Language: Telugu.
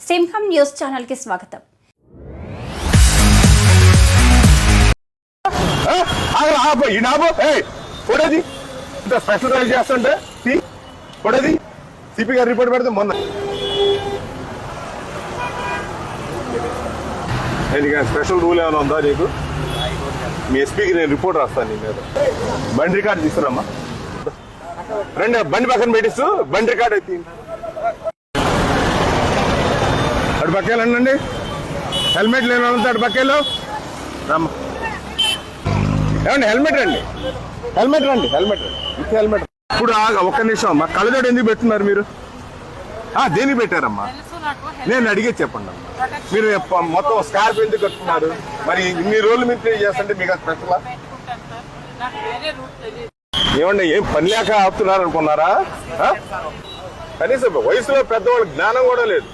సింహం న్యూస్ ఛానల్కి స్వాగతం స్పెషల్ చేస్తుంటే రిపోర్ట్ పెడితే మొన్న స్పెషల్ రూల్ ఏమైనా ఉందా నీకు మీ ఎస్పీకి నేను రిపోర్ట్ రాస్తాను నీ మీద బండి రికార్డు తీసుకురామ్మా రండి బండి పక్కన పెట్టిస్తూ బండి రికార్డ్ అయితే అటు పక్కేళ్ళండి హెల్మెట్ లేని వాళ్ళంతా అటు పక్కేళ్ళు. ఏమండి హెల్మెట్ రండి. హెల్మెట్ రండి హెల్మెట్ రండి. హెల్మెట్. ఇప్పుడు ఒక్క నిమిషం. అమ్మా కళ్ళజోడు ఎందుకు పెట్టున్నారు మీరు? ఆ దేనికి పెట్టారమ్మా? నేను అడిగే చెప్పండి మీరు మొత్తం స్కార్ప్ ఎందుకు కట్టుకున్నారు? మరి ఇన్ని రోజులు మీరు ప్లే చేస్తుంటే మీకు అది స్పెషల్? ఏమండి ఏం పని లేక ఆపుతున్నారు అనుకున్నారా? కనీసం వయసులో పెద్దవాళ్ళు జ్ఞానం కూడా లేదు.